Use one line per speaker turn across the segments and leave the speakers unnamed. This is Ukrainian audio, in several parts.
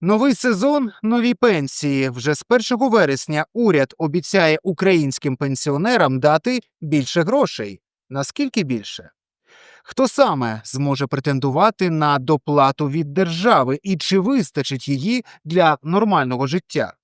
Новий сезон, нові пенсії. Вже з 1 вересня уряд обіцяє українським пенсіонерам дати більше грошей. Наскільки більше? Хто саме зможе претендувати на доплату від держави і чи вистачить її для нормального життя?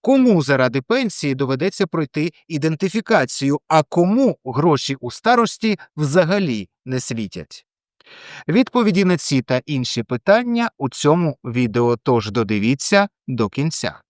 Кому заради пенсії доведеться пройти ідентифікацію, а кому гроші у старості взагалі не світять? Відповіді на ці та інші питання у цьому відео, тож додивіться до кінця.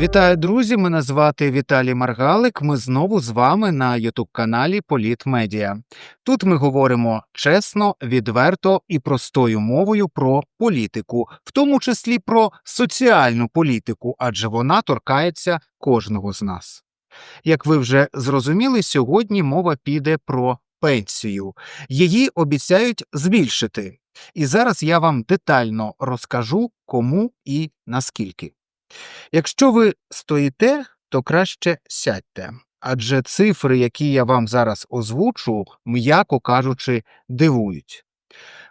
Вітаю, друзі! Мене звати Віталій Маргалик. Ми знову з вами на Ютуб-каналі Політ Медіа. Тут ми говоримо чесно, відверто і простою мовою про політику, в тому числі про соціальну політику, адже вона торкається кожного з нас. Як ви вже зрозуміли, сьогодні мова піде про пенсію. Її обіцяють збільшити. І зараз я вам детально розкажу, кому і наскільки. Якщо ви стоїте, то краще сядьте, адже цифри, які я вам зараз озвучу, м'яко кажучи, дивують.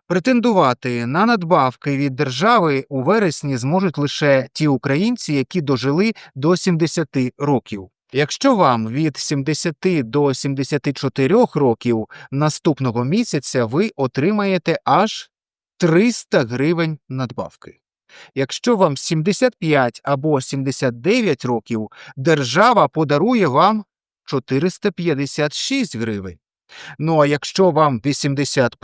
Претендувати на надбавки від держави у вересні зможуть лише ті українці, які дожили до 70 років. Якщо вам від 70 до 74 років наступного місяця ви отримаєте аж 300 гривень надбавки. Якщо вам 75 або 79 років, держава подарує вам 456 гривень. Ну а якщо вам 80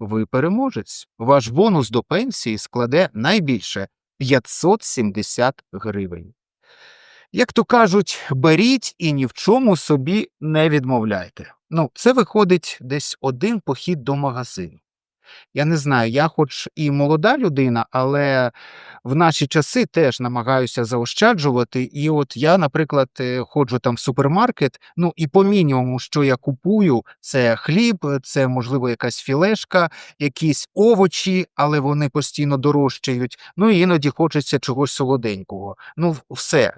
ви переможець. Ваш бонус до пенсії складе найбільше 570 гривень. Як то кажуть, беріть і ні в чому собі не відмовляйте. Ну, це виходить десь один похід до магазину. Я не знаю, я хоч і молода людина, але в наші часи теж намагаюся заощаджувати. І от я, наприклад, е, ходжу там в супермаркет. Ну і по мінімуму, що я купую, це хліб, це можливо якась філешка, якісь овочі, але вони постійно дорожчають. Ну і іноді хочеться чогось солоденького. Ну, все.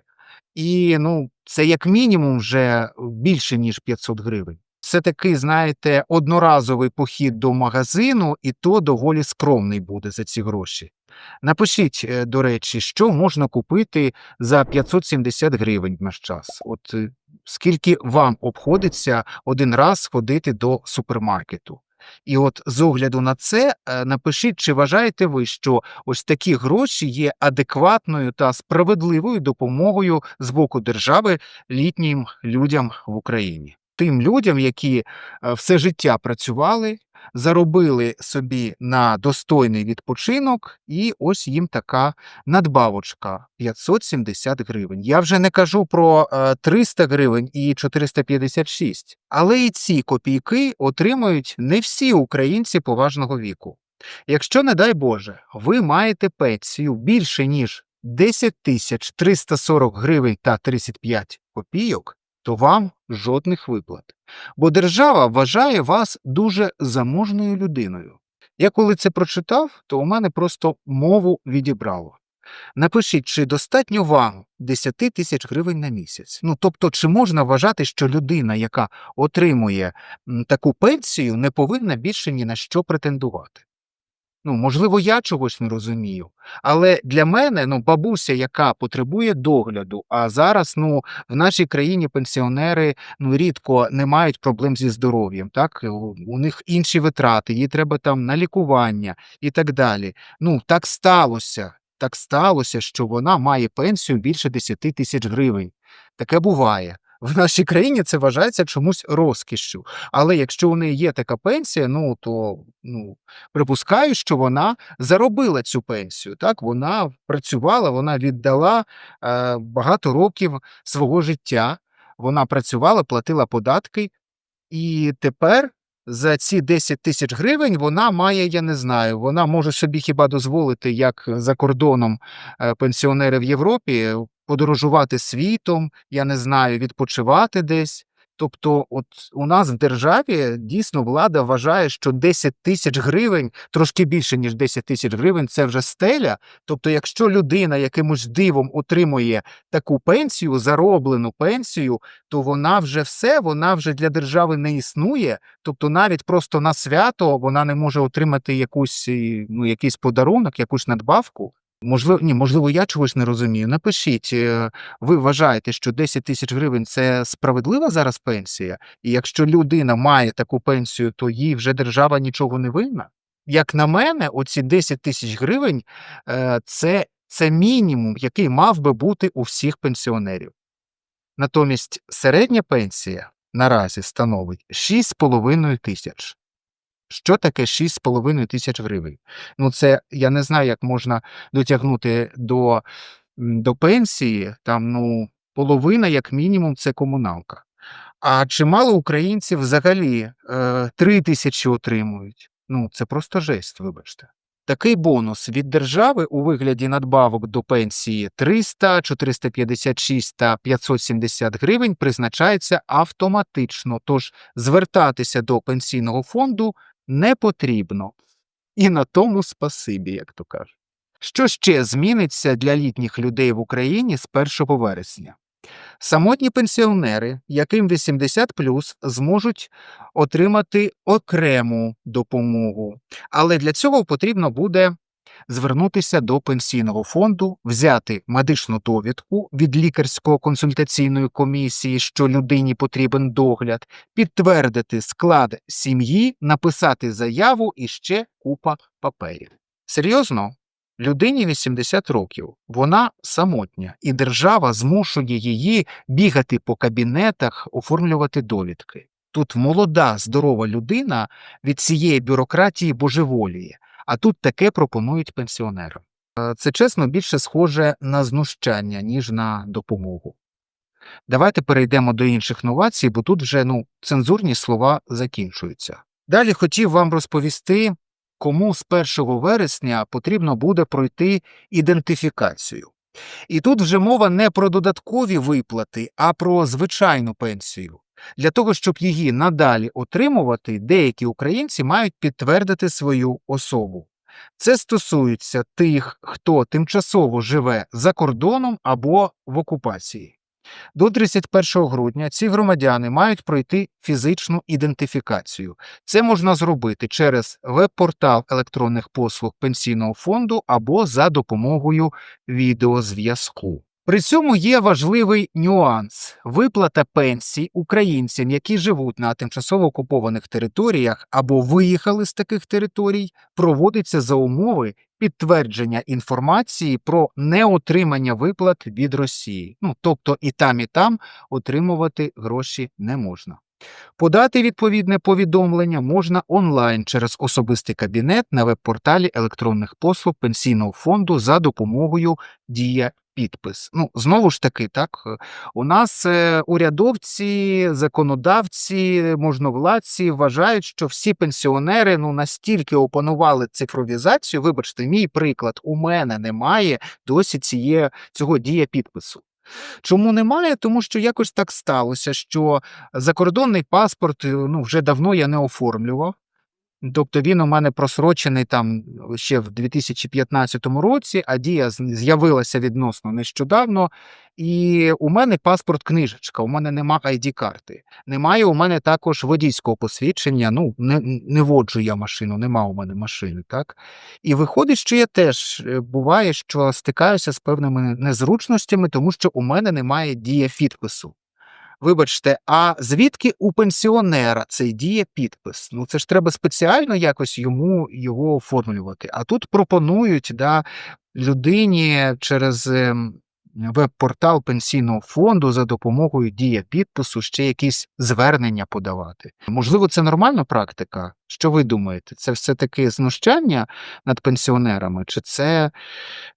І ну, це як мінімум вже більше ніж 500 гривень. Це такий, знаєте, одноразовий похід до магазину, і то доволі скромний буде за ці гроші. Напишіть, е, до речі, що можна купити за 570 гривень в наш час. От е, скільки вам обходиться один раз ходити до супермаркету. І от з огляду на це е, напишіть, чи вважаєте ви, що ось такі гроші є адекватною та справедливою допомогою з боку держави літнім людям в Україні? Тим людям, які е, все життя працювали, заробили собі на достойний відпочинок, і ось їм така надбавочка 570 гривень. Я вже не кажу про е, 300 гривень і 456, але і ці копійки отримують не всі українці поважного віку. Якщо, не дай Боже, ви маєте пенсію більше ніж 10 тисяч 340 гривень та 35 копійок, то вам жодних виплат. Бо держава вважає вас дуже заможною людиною. Я коли це прочитав, то у мене просто мову відібрало. Напишіть, чи достатньо вам 10 тисяч гривень на місяць. Ну тобто, чи можна вважати, що людина, яка отримує таку пенсію, не повинна більше ні на що претендувати? Ну, можливо, я чогось не розумію, але для мене ну, бабуся, яка потребує догляду, а зараз ну, в нашій країні пенсіонери ну, рідко не мають проблем зі здоров'ям. Так? У у них інші витрати, їй треба там на лікування і так далі. Ну, так сталося. Так сталося, що вона має пенсію більше 10 тисяч гривень. Таке буває. В нашій країні це вважається чомусь розкішшю. Але якщо у неї є така пенсія, ну то ну припускаю, що вона заробила цю пенсію. Так, вона працювала, вона віддала е, багато років свого життя. Вона працювала, платила податки, і тепер. За ці 10 тисяч гривень вона має, я не знаю, вона може собі хіба дозволити, як за кордоном е, пенсіонери в Європі, подорожувати світом, я не знаю, відпочивати десь. Тобто, от у нас в державі дійсно влада вважає, що 10 тисяч гривень, трошки більше, ніж 10 тисяч гривень, це вже стеля. Тобто, якщо людина якимось дивом отримує таку пенсію, зароблену пенсію, то вона вже все, вона вже для держави не існує. Тобто, навіть просто на свято вона не може отримати якусь, ну, якийсь подарунок, якусь надбавку. Можливо, ні, можливо, я чогось не розумію. Напишіть, е, ви вважаєте, що 10 тисяч гривень це справедлива зараз пенсія? І якщо людина має таку пенсію, то їй вже держава нічого не винна? Як на мене, оці 10 тисяч гривень е, це, це мінімум, який мав би бути у всіх пенсіонерів. Натомість середня пенсія наразі становить 6,5 тисяч. Що таке 6,5 тисяч гривень? Ну, це я не знаю, як можна дотягнути до, до пенсії. Там, ну, половина, як мінімум, це комуналка. А чимало українців взагалі е, 3 тисячі отримують. Ну, це просто жесть, вибачте. Такий бонус від держави у вигляді надбавок до пенсії 300, 456 та 570 гривень призначається автоматично, тож звертатися до пенсійного фонду не потрібно. І на тому спасибі, як то кажуть. Що ще зміниться для літніх людей в Україні з 1 вересня? Самотні пенсіонери, яким 80 зможуть отримати окрему допомогу, але для цього потрібно буде звернутися до пенсійного фонду, взяти медичну довідку від лікарсько-консультаційної комісії, що людині потрібен догляд, підтвердити склад сім'ї, написати заяву і ще купа паперів. Серйозно? Людині 80 років, вона самотня, і держава змушує її бігати по кабінетах, оформлювати довідки. Тут молода, здорова людина від цієї бюрократії божеволіє, а тут таке пропонують пенсіонерам. Е, Це чесно більше схоже на знущання, ніж на допомогу. Давайте перейдемо до інших новацій, бо тут вже ну, цензурні слова закінчуються. Далі хотів вам розповісти, кому з 1 вересня потрібно буде пройти ідентифікацію. І тут вже мова не про додаткові виплати, а про звичайну пенсію. Для того, щоб її надалі отримувати, деякі українці мають підтвердити свою особу. Це стосується тих, хто тимчасово живе за кордоном або в окупації. До 31 грудня ці громадяни мають пройти фізичну ідентифікацію. Це можна зробити через веб-портал електронних послуг пенсійного фонду або за допомогою відеозв'язку. При цьому є важливий нюанс: виплата пенсій українцям, які живуть на тимчасово окупованих територіях або виїхали з таких територій, проводиться за умови підтвердження інформації про неотримання виплат від Росії. Ну тобто і там, і там отримувати гроші не можна. Подати відповідне повідомлення можна онлайн через особистий кабінет на веб-порталі електронних послуг пенсійного фонду за допомогою Дія підпис. Ну, знову ж таки, так, е, у нас е, урядовці, законодавці, можновладці вважають, що всі пенсіонери ну, настільки опанували цифровізацію. Вибачте, мій приклад, у мене немає досі ціє, цього дія підпису. Чому немає? Тому що якось так сталося, що закордонний паспорт е, ну, вже давно я не оформлював. Тобто він у мене просрочений там ще в 2015 році, а дія з'явилася відносно нещодавно. І у мене паспорт книжечка, у мене нема ID-карти. Немає у мене також водійського посвідчення. Ну, не, не воджу я машину, нема у мене машини, так? І виходить, що я теж е, буває, що стикаюся з певними незручностями, тому що у мене немає дія підпису. Вибачте, а звідки у пенсіонера цей діє підпис? Ну це ж треба спеціально якось йому його оформлювати. А тут пропонують да, людині через ем, веб-портал пенсійного фонду за допомогою дія підпису ще якісь звернення подавати. Можливо, це нормальна практика? Що ви думаєте? Це все-таки знущання над пенсіонерами, чи це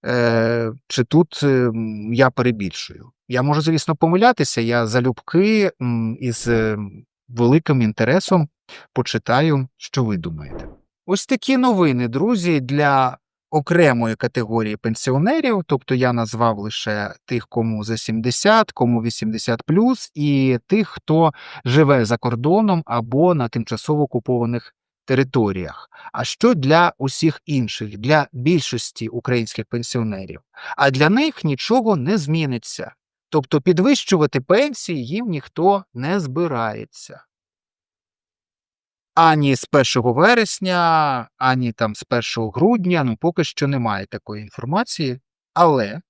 е, чи тут е, я перебільшую? Я можу, звісно, помилятися. Я залюбки із е, великим інтересом почитаю, що ви думаєте. Ось такі новини, друзі, для окремої категорії пенсіонерів, тобто я назвав лише тих, кому за 70, кому 80 і тих, хто живе за кордоном або на тимчасово окупованих територіях. А що для усіх інших, для більшості українських пенсіонерів? А для них нічого не зміниться. Тобто підвищувати пенсії їм ніхто не збирається. Ані з 1 вересня, ані там з 1 грудня, ну поки що немає такої інформації. Але,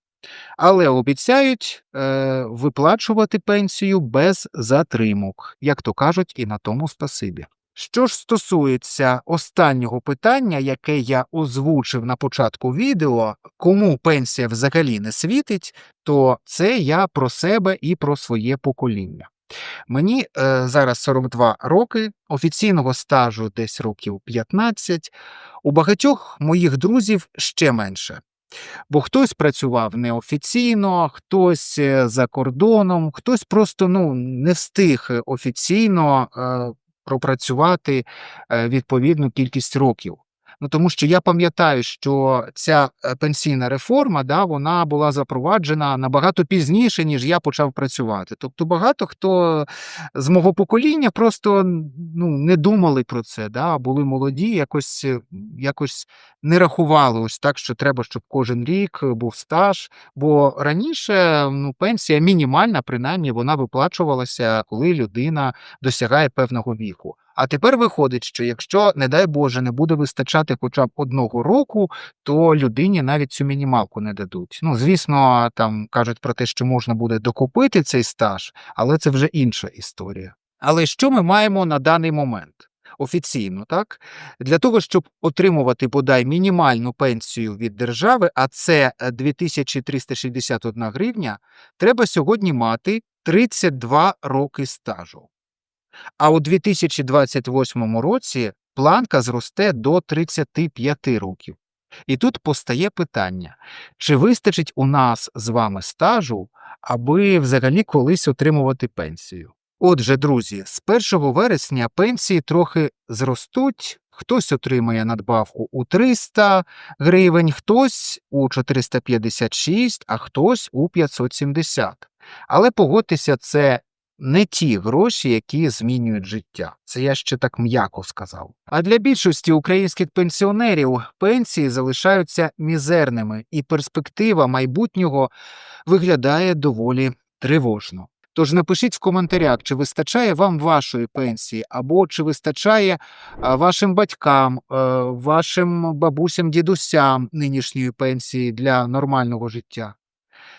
але обіцяють е, виплачувати пенсію без затримок, як то кажуть, і на тому спасибі. Що ж стосується останнього питання, яке я озвучив на початку відео, кому пенсія взагалі не світить, то це я про себе і про своє покоління. Мені е, зараз 42 роки, офіційного стажу десь років 15, у багатьох моїх друзів ще менше. Бо хтось працював неофіційно, хтось е, за кордоном, хтось просто ну, не встиг офіційно е, пропрацювати е, відповідну кількість років. Ну тому що я пам'ятаю, що ця е, пенсійна реформа да, вона була запроваджена набагато пізніше, ніж я почав працювати. Тобто багато хто з мого покоління просто ну, не думали про це, да, були молоді, якось, е, якось не рахували ось так, що треба, щоб кожен рік був стаж. Бо раніше ну, пенсія мінімальна, принаймні, вона виплачувалася, коли людина досягає певного віку. А тепер виходить, що якщо, не дай Боже, не буде вистачати хоча б одного року, то людині навіть цю мінімалку не дадуть. Ну, звісно, там кажуть про те, що можна буде докупити цей стаж, але це вже інша історія. Але що ми маємо на даний момент? Офіційно, так? Для того, щоб отримувати бодай мінімальну пенсію від держави, а це е, 2361 гривня, треба сьогодні мати 32 роки стажу. А у 2028 році планка зросте до 35 років. І тут постає питання: чи вистачить у нас з вами стажу, аби взагалі колись отримувати пенсію? Отже, друзі, з 1 вересня пенсії трохи зростуть. Хтось отримає надбавку у 300 гривень, хтось у 456, а хтось у 570. Але погодьтеся, це не ті гроші, які змінюють життя. Це я ще так м'яко сказав. А для більшості українських пенсіонерів пенсії залишаються мізерними, і перспектива майбутнього виглядає доволі тривожно. Тож напишіть в коментарях, чи вистачає вам вашої пенсії, або чи вистачає вашим батькам, е, вашим бабусям, дідусям нинішньої пенсії для нормального життя.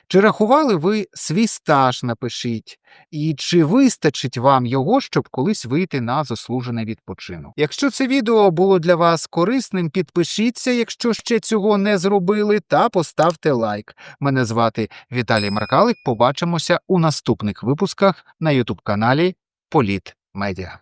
Чи рахували ви свій стаж, напишіть, і чи вистачить вам його, щоб колись вийти на заслужений відпочинок? Якщо це відео було для вас корисним, підпишіться, якщо ще цього не зробили, та поставте лайк. Мене звати Віталій Маркалик. Побачимося у наступних випусках на ютуб каналі Політ Медіа.